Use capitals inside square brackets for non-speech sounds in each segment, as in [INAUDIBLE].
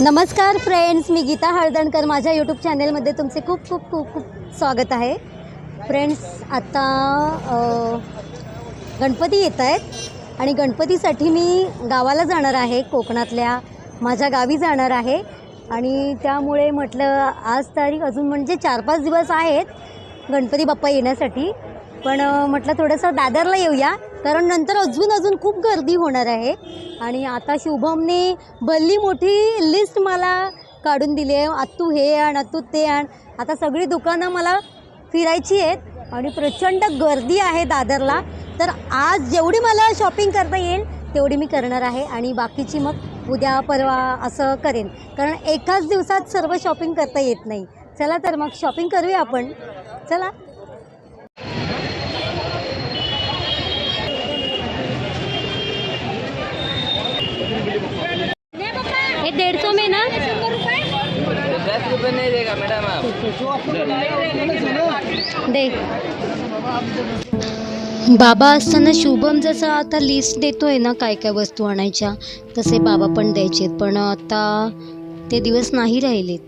नमस्कार फ्रेंड्स मी गीता हळदणकर. माझ्या यूट्यूब चॅनेलमध्ये तुमचे खूप खूप खूप खूप स्वागत आहे. फ्रेंड्स आता गणपती येत आहेत आणि गणपतीसाठी मी गावाला जाणार आहे कोकणातल्या माझ्या गावी जाणार आहे. आणि त्यामुळे म्हटलं आज तारीख अजून म्हणजे चार पाच दिवस आहेत गणपती बाप्पा येण्यासाठी. पण म्हटलं थोडंसं दादरला येऊया कारण नंतर अजून अजून खूप गर्दी होणार आहे. आणि आता शुभमने भल्ली मोठी लिस्ट मला काढून दिली आहे. आत्तू हे आण आत्तू ते आण. आता सगळी दुकानं मला फिरायची आहेत आणि प्रचंड गर्दी आहे दादरला. तर आज जेवढी मला शॉपिंग करता येईल तेवढी मी करणार आहे. आणि बाकीची मग उद्या परवा असं करेन. कारण एकाच दिवसात सर्व शॉपिंग करता येत नाही. चला तर मग शॉपिंग करूया आपण. चला. हे दीड सौ में ना। दस रुपये नहीं देगा मैडम आप। दे बाबा असताना शुभम जसं आता लिस्ट देतोय ना काय काय वस्तू आणायच्या तसे बाबा पण द्यायचे पण आता ते दिवस नाही राहिलेत.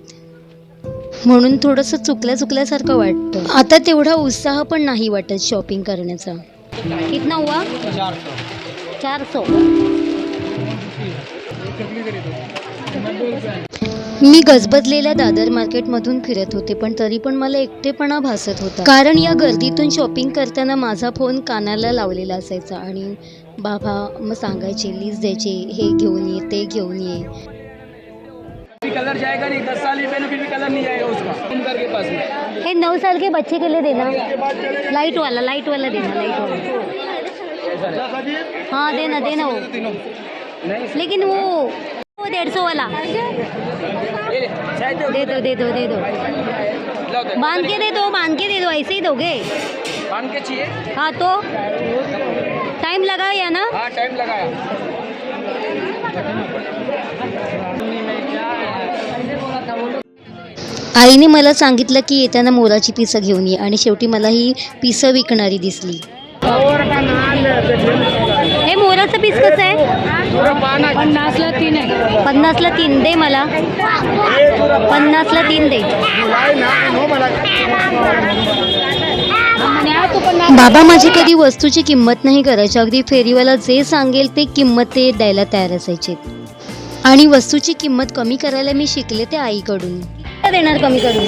म्हणून थोडंसं चुकल्या चुकल्यासारखं वाटतं. आता तेवढा उत्साह पण नाही वाटत शॉपिंग करण्याचा. कितना हुआ? चार सौ मी गजबजलेल्या दादर मार्केटमधून फिरत होते पण तरी पण मला एकटेपणा भासत होता. कारण या गर्दीतून शॉपिंग करताना माझा फोन कानाला लावलेला असायचा आणि बाबा मग सांगायचे लिस्ट द्यायचे हे घेऊन ये ते घेऊन ये. भी कलर जाएगा नहीं दस साल ही पहले फिर भी कलर नहीं जाएगा उसका। तुम करके पास में। नऊ साल के बच्चे के लिए देना। लाइट वाला लाइट वाला देना लाइट वाला. हाँ। देना देना वो। लेकिन वो वो डेढ़ सौ वाला दो दे दो दे दो दे बांध के दे दो बांध के दे दो ऐसे ही दोगे बांध के चाहिए हाँ तो. टाइम लगा या ना? हाँ टाइम लगाया. आईने मला सांगितलं की येताना मोराची पिसं घेऊन ये आणि शेवटी मला ही पिसं विकणारी दिसली. मोराचं पीस कसं आहे? पन्नासला तीन आहे. पन्नासला तीन दे मला. पन्नासला तीन दे. बाबा माझी कधी वस्तूची किंमत नाही करायची. अगदी फेरीवाला जे सांगेल ते किंमत ते द्यायला तयार असायचे. आणि वस्तूची किंमत कमी करायला मी शिकले ते आईकडून. देणार कमी करून.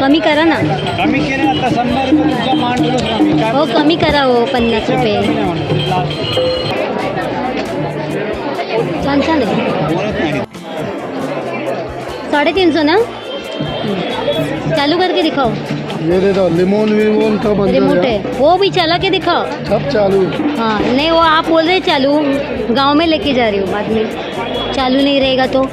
कमी करा ना. कमी केले आता शंभर रुपये तुमच्या मांडलोच कमी. हो कमी करा हो पन्नास रुपये. छान छान आहे साढ़े सौ ना? चालू करके दिखाओ. ये दे दो लिमोन विमोन का बंद रिमोट है. वो भी चला के दिखाओ. सब चालू। हाँ नहीं वो आप बोल रहे चालू. गाँव में लेके जा रही हूँ बाद में. चालू नहीं रहेगा तो.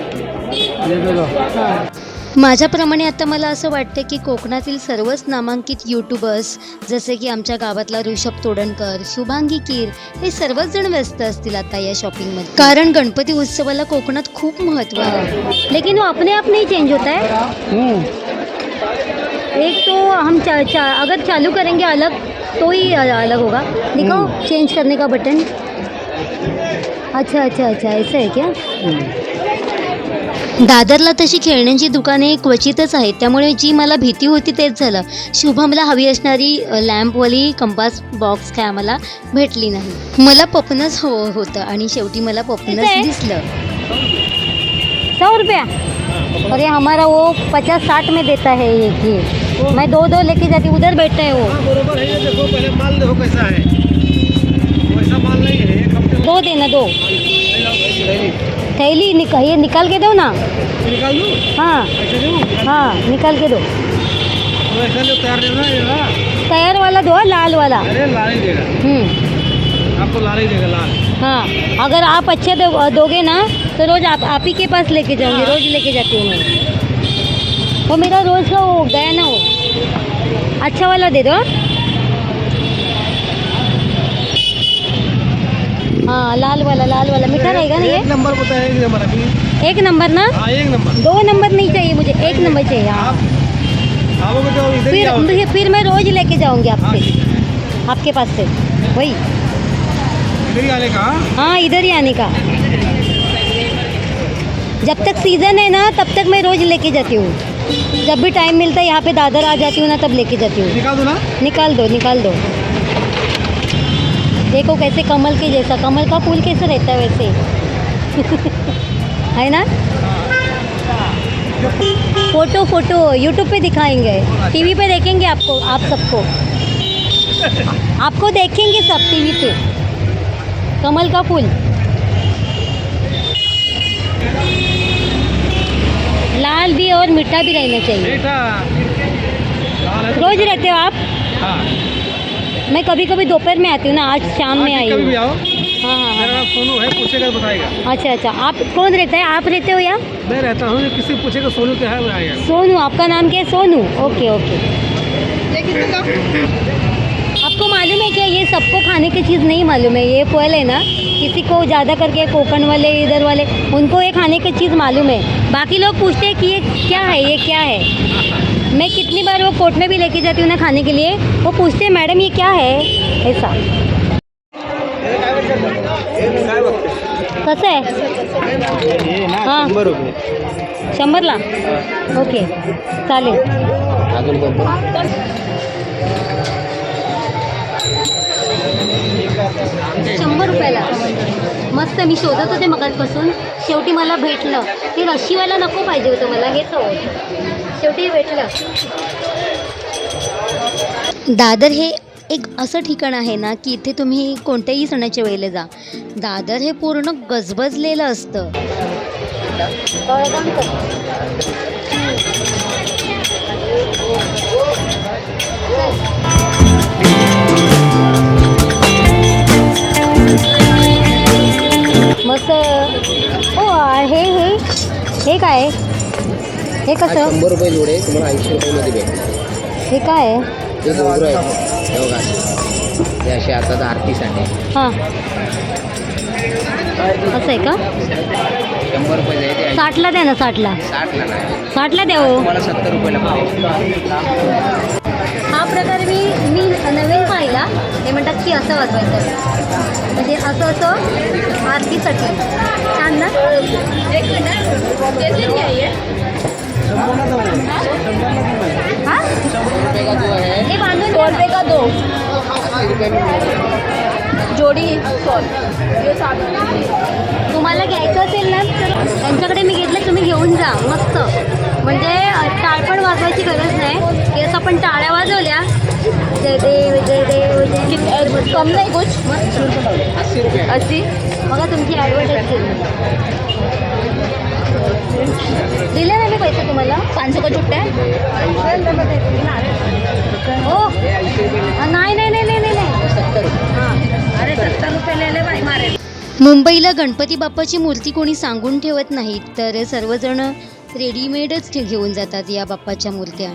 ये दे दो। हाँ। माझ्याप्रमाणे आता मला असं वाटतं की कोकणातील सर्वच नामांकित यूट्यूबर्स जसे की आमच्या गावातला ऋषभ तोडणकर शुभांगी कीर हे सर्वच जण व्यस्त असतील आता या शॉपिंगमध्ये कारण गणपती उत्सवाला कोकणात खूप महत्त्व आहे. लेकिन वो अपने आप नहीं चेंज होता है. एक तो हम चा, चा, अगर चालू करेंगे अलग तो ही अलग होगा. दिखाओ चेंज करने का बटन अच्छा अच्छा अच्छा ऐसा है क्या? दादरला तशी खेळण्यांची दुकाने क्वचितच आहेत. त्यामुळे जी मला भीती होती तेच झालं. शुभमला हवी असणारी लॅम्पवाली कंपास बॉक्स काय आम्हाला भेटली नाही. मला पपनच हवं होतं आणि शेवटी मला पपनच दिसलं. सौ रुपया? अरे हमारा वो पचास साठ में देता है एक ये मैं दो दो लेके जाती हूँ, उधर बैठता है वो. बरोबर है ये देखो पहले माल देखो कैसा है। वैसा माल नहीं है दो देना दो. थैली निक ये निकाल के दो ना। निकाल दूँ? हाँ। हाँ निकाल के दो। तैयार ना तैयार वाला दो लाल वाला। अरे लाल ही देगा। हम्म। आपको लाल ही देगा लाल। हाँ अगर आप अच्छे दो, दोगे ना तो रोज़ आप आप ही के पास लेके जाऊँगी रोज़ लेके जाती हूँ मैं। वो मेरा रोज़ का वो गया ना वो। अच्छा वाला दे दो हाँ लाल वाला लाल वाला। मीठा रहेगा ना ये? एक नंबर बताया एक नंबर अभी। एक नंबर ना? हाँ एक नंबर। दो नंबर नहीं चाहिए मुझे एक नंबर चाहिए हाँ। आप फिर आओगे फिर- मैं रोज़ लेके जाऊँगी हाँ आपसे। आपके पास से। वही। इधर ही आने का हाँ? हाँ इधर ही आने का। जब तक सीज़न है ना तब तक मैं रोज़ लेके जाती हूँ। जब भी टाइम मिलता है यहाँ पे दादर आ जाती हूँ ना तब लेके जाती हूँ। निकाल दो ना। निकाल दो निकाल दो। देखो कैसे कमल के जैसा कमल का फूल कैसे रहता है वैसे? [LAUGHS] है ना? फ़ोटो फ़ोटो यूट्यूब पे दिखाएँगे। टीवी पे देखेंगे आपको आप सबको। आपको देखेंगे सब टीवी पे। कमल का फूल। लाल भी और मीठा भी रहना चाहिए। रोज रहते हो आप? मैं कभी कभी दोपहर में आती हूँ ना आज शाम में आई कभी भी हूँ आओ। हाँ हाँ हाँ। सोनू है पूछेगा बताएगा। अच्छा अच्छा। आप कौन रहता है? आप रहते हो या मैं रहता हूँ किसी पूछेगा सोनू क्या है वो सोनू आपका नाम क्या है? सोनू। Okay okay. आपको मालूम है क्या ये सबको खाने की चीज़ नहीं मालूम है। ये फल है ना किसी को ज़्यादा करके कोकण वाले इधर वाले उनको ये खाने की चीज़ मालूम है। बाकी लोग पूछते हैं कि ये क्या है ये क्या है? मैं कितनी बार वो कोर्ट में भी लेके जाती हूँ ना खाने के लिए वो पूछते हैं मैडम ये क्या है? ऐसा। कसं आहे हां। शंभरला ओके चालेल। शंभर रुपयाला. मस्त मी शोधत होते मगाचपासून शेवटी मला भेटलं. ते रशीवाला नको पाहिजे होतं मला हेच हवं शेवटी भेटलं. दादर हे एक असं ठिकाण आहे ना की इथे तुम्ही कोणत्याही सणाच्या वेळेला जा. दादर हे पूर्ण गजबजलेलं असतं. मस्त. हो हे हे. हे काय? आहे? हे कसं? शंभर रुपये जोडे तुम्हाला ऐंशी रुपयामध्ये भेटणार. हे काय आहे? हे घुंगरू आहेत हे बघा. हे असे आता आरतीसाठी हां. असं आहे का? शंभर रुपये आहे ते साठला द्या ना साठला. साठला नाही. साठला द्या हो. तुम्हाला सत्तर रुपयाला पडेल हा प्रकार मी मी नवीन पाहिला. ते म्हणतात की असं वाजवायचं. म्हणजे असं असं आरतीसाठी छान ना? हा? रुपये का मिळेल. जोडी तुम्हाला घ्यायचं असेल ना तर त्यांच्याकडे मी घेतलं तुम्ही घेऊन जा मस्त. म्हणजे टाळ पण वाजवायची गरज नाही. की असं आपण टाळ्या वाजवल्या जय देव जय देव. कम नाही कुछ? मस्त अशी बघा तुमची ॲडव्हर्टाईज केली. दिले ना मी पैसे तुम्हाला? पाच का चुट्ट्या हो. नाही नाही नाही नाही नाही. नाही सत्तर अरे सत्तर रुपये लिहिले बाई मारे. मुंबईला गणपती बाप्पाची मूर्ती कोणी सांगून ठेवत नाहीत तर सर्वजण रेडीमेडच घेऊन जातात या बाप्पाच्या मूर्त्या.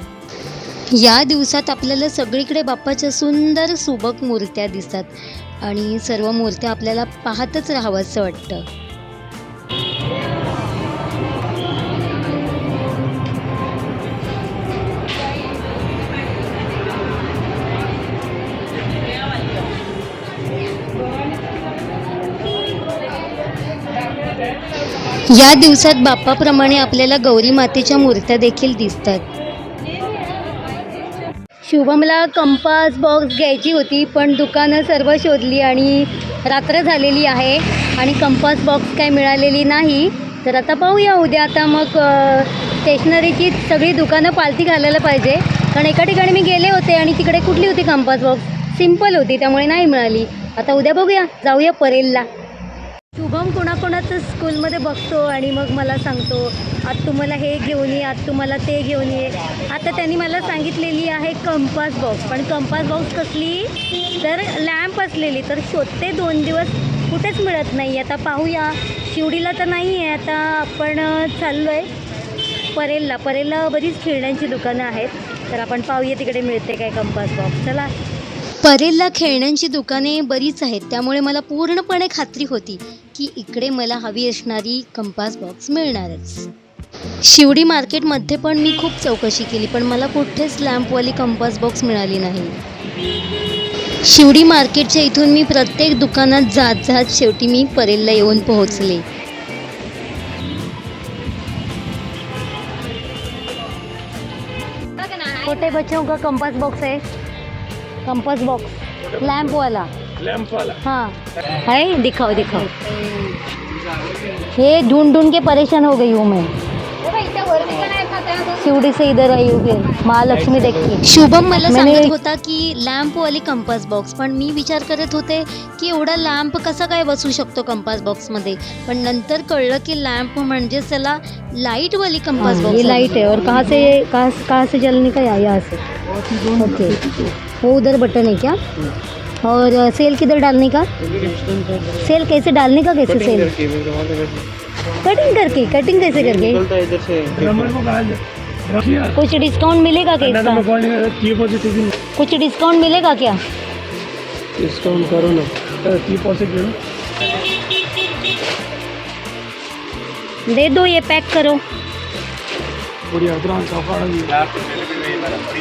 या दिवसात आपल्याला सगळीकडे बाप्पाच्या सुंदर सुबक मूर्त्या दिसतात आणि सर्व मूर्त्या आपल्याला पाहतच राहावंसं वाटतं. या दिवसात बाप्पाप्रमाणे आपल्याला गौरी मातेच्या मूर्त्या देखील दिसतात. शुभमला कंपास बॉक्स घ्यायची होती पण दुकानं सर्व शोधली आणि रात्र झालेली आहे आणि कंपास बॉक्स काय मिळालेली नाही. तर आता पाहूया उद्या. आता मग स्टेशनरीची सगळी दुकानं पालथी घालायला पाहिजे. कारण एका ठिकाणी मी गेले होते आणि तिकडे कुठली होती कंपास बॉक्स सिंपल होती त्यामुळे नाही मिळाली. आता उद्या बघूया. जाऊया परेलला. शुभम कोणाकोणाचं स्कूलमध्ये बघतो आणि मग मला सांगतो आज तुम्हाला हे घेऊन ये आज तुम्हाला ते घेऊन ये. आता त्यांनी मला सांगितलेली आहे कंपास बॉक्स पण कंपास बॉक्स कसली? तर लॅम्प असलेली. तर शोधते दोन दिवस कुठेच मिळत नाही. आता पाहूया. शिवडीला तर नाही आहे आता आपण चाललो आहे परेलला. परेलला बरीच खेळण्यांची दुकानं आहेत. तर आपण पाहूया तिकडे मिळते काय कंपास बॉक्स चला. परेलला खेळण्यांची दुकाने बरीच आहेत. त्यामुळे मला पूर्णपणे खात्री होती. की इकडे मला हवी असणारी कंपास बॉक्स मिळणारच. शिवडी मार्केटमध्ये पण मी खूप चौकशी केली पण मला कुठेच लॅम्पवाली कंपास बॉक्स मिळाली नाही. शिवडी मार्केटच्या इथून मी प्रत्येक दुकानात जात जात शेवटी मी परेलला येऊन पोहोचले. कुठे बच्चों का कंपास बॉक्स आहे? कंपास बॉक्स लॅम्पवाला लैंप वाला। हाँ। है दिखाओ दिखाओ। ये ढूंढ ढूंढ के परेशान हो गई हूँ मैं। शिवडी से इधर आई हूँ फिर। महालक्ष्मी देखी। शुभम मला सांगत होता की लॅम्पवाली कंपास बॉक्स पण मी विचार करत होते की एवढा लॅम्प कसा काय बसू शकतो कंपास बॉक्समध्ये पण नंतर कळलं की लॅम्प म्हणजे त्याला लाईटवाली कंपास हाँ, बॉक्स ये लाइट है और कहाँ से कहाँ कहाँ से जलने का है? यहाँ से। ओके वो उधर बटन है क्या? और सेल किधर डालने का? सेल कैसे डालने का कैसे सेल? कटिंग करके कटिंग कैसे करके? कुछ डिस्काउंट मिलेगा क्या इसका? कुछ डिस्काउंट मिलेगा क्या? डिस्काउंट करो ना? दे दो ये पैक करो। बढ़िया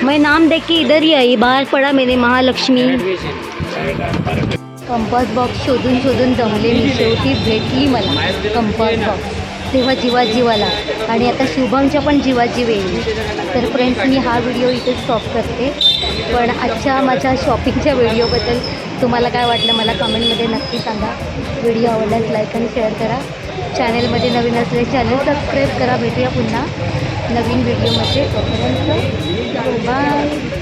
मैं नाम देख के इधर ही आई बाहर पड़ा मेरे महालक्ष्मी। कंपास बॉक्स शोधून शोधून जमले मी शेवटी भेटली मला कंपास बॉक्स तेव्हा जीवाजीवाला. आणि आता शुभमच्या पण जीवाजीव येईल. तर फ्रेंड्स मी हा व्हिडिओ इथे स्टॉप करते. पण आजच्या माझ्या शॉपिंगच्या व्हिडिओबद्दल तुम्हाला काय वाटलं मला कमेंटमध्ये नक्की सांगा. व्हिडिओ आवडल्यास लाईक आणि शेअर करा. चॅनेलमध्ये नवीन असले चॅनल सबस्क्राईब करा. भेटूया पुन्हा. नवीन व्हिडिओमध्ये तोपर्यंत बाय